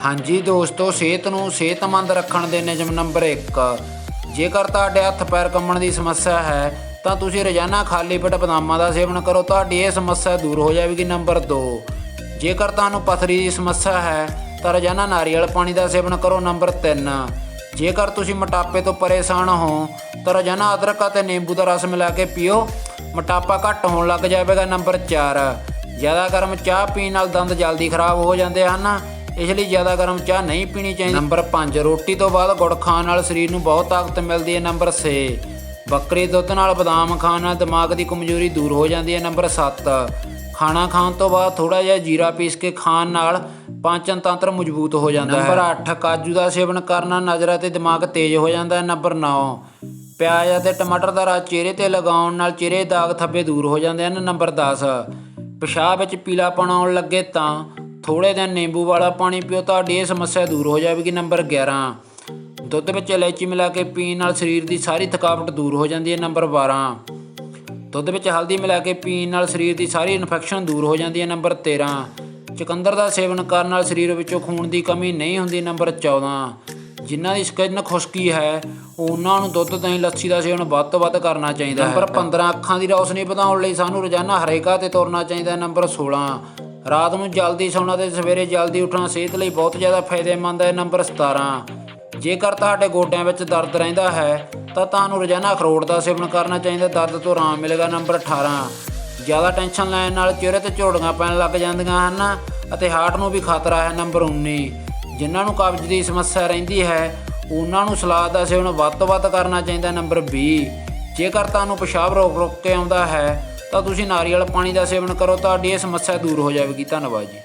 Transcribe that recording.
ਹਾਂਜੀ ਦੋਸਤੋ, ਸਿਹਤ ਨੂੰ ਸਿਹਤਮੰਦ ਰੱਖਣ ਦੇ ਨਿਯਮ ਨੰਬਰ 1 ਜੇਕਰ ਤੁਹਾਡੇ ਹੱਥ ਪੈਰ ਕੰਬਣ ਦੀ ਸਮੱਸਿਆ ਹੈ, ਤਾਂ ਤੁਸੀਂ ਰੋਜ਼ਾਨਾ ਖਾਲੀ ਪੇਟ ਬਦਾਮਾਂ ਦਾ ਸੇਵਨ ਕਰੋ। ਤੁਹਾਡੀ ਇਹ ਸਮੱਸਿਆ ਦੂਰ ਹੋ ਜਾਵੇਗੀ ਨੰਬਰ 2 ਜੇਕਰ ਤੁਹਾਨੂੰ ਪਥਰੀ ਦੀ ਸਮੱਸਿਆ ਹੈ, ਤਾਂ ਰੋਜ਼ਾਨਾ ਨਾਰੀਅਲ ਪਾਣੀ ਦਾ ਸੇਵਨ ਕਰੋ ਨੰਬਰ 3 ਜੇਕਰ ਤੁਸੀਂ ਮੋਟਾਪੇ ਤੋਂ ਪਰੇਸ਼ਾਨ ਹੋ, ਤਾਂ ਰੋਜ਼ਾਨਾ ਅਦਰਕ ਅਤੇ ਨਿੰਬੂ ਦਾ ਰਸ ਮਿਲਾ ਕੇ ਪੀਓ। ਮੋਟਾਪਾ ਘੱਟ ਹੋਣ ਲੱਗ ਜਾਵੇਗਾ ਨੰਬਰ 4 ਜ਼ਿਆਦਾ ਗਰਮ ਚਾਹ ਪੀਣ ਨਾਲ ਦੰਦ ਜਲਦੀ ਖਰਾਬ ਹੋ ਜਾਂਦੇ ਹਨ। ਇਸ ਲਈ ਜ਼ਿਆਦਾ ਗਰਮ ਚਾਹ ਨਹੀਂ ਪੀਣੀ ਚਾਹੀਦੀ। ਨੰਬਰ 5 ਰੋਟੀ ਤੋਂ ਬਾਅਦ ਗੁੜ ਖਾਣ ਨਾਲ ਸਰੀਰ ਨੂੰ ਬਹੁਤ ਤਾਕਤ ਮਿਲਦੀ ਹੈ। ਨੰਬਰ 6 ਬੱਕਰੀ ਦੁੱਧ ਨਾਲ ਬਦਾਮ ਖਾਣ ਨਾਲ ਦਿਮਾਗ ਦੀ ਕਮਜ਼ੋਰੀ ਦੂਰ ਹੋ ਜਾਂਦੀ ਹੈ। ਨੰਬਰ 7 ਖਾਣਾ ਖਾਣ ਤੋਂ ਬਾਅਦ ਥੋੜਾ ਜਿਹਾ ਜੀਰਾ ਪੀਸ ਕੇ ਖਾਣ ਨਾਲ ਪਾਚਨ ਤੰਤਰ ਮਜ਼ਬੂਤ ਹੋ ਜਾਂਦਾ ਹੈ। ਨੰਬਰ 8 ਕਾਜੂ ਦਾ ਸੇਵਨ ਕਰਨਾ ਨਜ਼ਰ ਅਤੇ ਦਿਮਾਗ ਤੇਜ਼ ਹੋ ਜਾਂਦਾ ਹੈ। ਨੰਬਰ 9 ਪਿਆਜ਼ ਅਤੇ ਟਮਾਟਰ ਦਾ ਰਸ ਚਿਹਰੇ ਤੇ ਲਗਾਉਣ ਨਾਲ ਚਿਹਰੇ ਦੇ ਦਾਗ ਥੱਬੇ ਦੂਰ ਹੋ ਜਾਂਦੇ ਹਨ। ਨੰਬਰ 10 ਪਿਸ਼ਾਬ ਵਿੱਚ ਪੀਲਾਪਣ ਆਉਣ ਲੱਗੇ ਤਾਂ ਥੋੜੇ ਦਿਨ ਨਿੰਬੂ ਵਾਲਾ ਪਾਣੀ ਪੀਓ, ਤੁਹਾਡੀ ਇਹ ਸਮੱਸਿਆ ਦੂਰ ਹੋ ਜਾਵੇਗੀ, ਨੰਬਰ 11 ਦੁੱਧ ਵਿੱਚ ਇਲਾਇਚੀ ਮਿਲਾ ਕੇ ਪੀਣ ਨਾਲ ਸਰੀਰ ਦੀ ਸਾਰੀ ਥਕਾਵਟ ਦੂਰ ਹੋ ਜਾਂਦੀ ਹੈ, ਨੰਬਰ 12 ਦੁੱਧ ਵਿੱਚ ਹਲਦੀ ਮਿਲਾ ਕੇ ਪੀਣ ਨਾਲ ਸਰੀਰ ਦੀ ਸਾਰੀ ਇਨਫੈਕਸ਼ਨ ਦੂਰ ਹੋ ਜਾਂਦੀ ਹੈ, ਨੰਬਰ 13 ਚੁਕੰਦਰ ਦਾ ਸੇਵਨ ਕਰਨ ਨਾਲ ਸਰੀਰ ਵਿੱਚੋਂ ਖੂਨ ਦੀ ਕਮੀ ਨਹੀਂ ਹੁੰਦੀ, ਨੰਬਰ 14 ਜਿਨ੍ਹਾਂ ਦੀ ਸਕਿਨ ਖੁਸ਼ਕੀ ਹੈ, ਉਹਨਾਂ ਨੂੰ ਦੁੱਧ ਦਹੀਂ ਲੱਸੀ ਦਾ ਸੇਵਨ ਵੱਧ ਤੋਂ ਵੱਧ ਕਰਨਾ ਚਾਹੀਦਾ ਹੈ। ਨੰਬਰ 15 ਅੱਖਾਂ ਦੀ ਰੌਸ਼ਨੀ ਵਧਾਉਣ ਲਈ ਸਾਨੂੰ ਰੋਜ਼ਾਨਾ ਹਰੇਕਾ ਤੇ ਤੁਰਨਾ ਚਾਹੀਦਾ ਹੈ, ਨੰਬਰ 16 ਰਾਤ ਨੂੰ ਜਲਦੀ ਸੌਣਾ ਤੇ ਸਵੇਰੇ ਜਲਦੀ ਉੱਠਣਾ ਸਿਹਤ ਲਈ ਬਹੁਤ ਜ਼ਿਆਦਾ ਫਾਇਦੇਮੰਦ ਹੈ, ਨੰਬਰ 17 ਜੇਕਰ ਤੁਹਾਡੇ ਗੋਡਿਆਂ ਵਿੱਚ ਦਰਦ ਰਹਿੰਦਾ ਹੈ, ਤਾਂ ਤੁਹਾਨੂੰ ਰੋਜ਼ਾਨਾ ਅਖਰੋਟ ਦਾ ਸੇਵਨ ਕਰਨਾ ਚਾਹੀਦਾ, ਦਰਦ ਤੋਂ ਆਰਾਮ ਮਿਲੇਗਾ, ਨੰਬਰ 18 ਜ਼ਿਆਦਾ ਟੈਨਸ਼ਨ ਲੈਣ ਨਾਲ ਚਿਹਰੇ ਤੇ ਝੋੜੀਆਂ ਪੈਣ ਲੱਗ ਜਾਂਦੀਆਂ ਹਨ ਅਤੇ ਹਾਰਟ ਨੂੰ ਵੀ ਖਤਰਾ ਹੈ, ਨੰਬਰ 19 ਜਿਨ੍ਹਾਂ ਨੂੰ ਕਬਜ਼ ਦੀ ਸਮੱਸਿਆ ਰਹਿੰਦੀ ਹੈ, ਉਹਨਾਂ ਨੂੰ ਸਲਾਦ ਦਾ ਸੇਵਨ ਵੱਧ ਤੋਂ ਵੱਧ ਕਰਨਾ ਚਾਹੀਦਾ, ਨੰਬਰ 20 ਜੇਕਰ ਤੁਹਾਨੂੰ ਪਿਸ਼ਾਬ ਰੋਕ ਰੋਕ ਕੇ ਆਉਂਦਾ ਹੈ ਤਾਂ ਤੁਸੀਂ ਨਾਰੀਅਲ ਪਾਣੀ ਦਾ ਸੇਵਨ ਕਰੋ, ਤੁਹਾਡੀ ਇਹ ਸਮੱਸਿਆ ਦੂਰ ਹੋ ਜਾਵੇਗੀ। ਧੰਨਵਾਦ ਜੀ।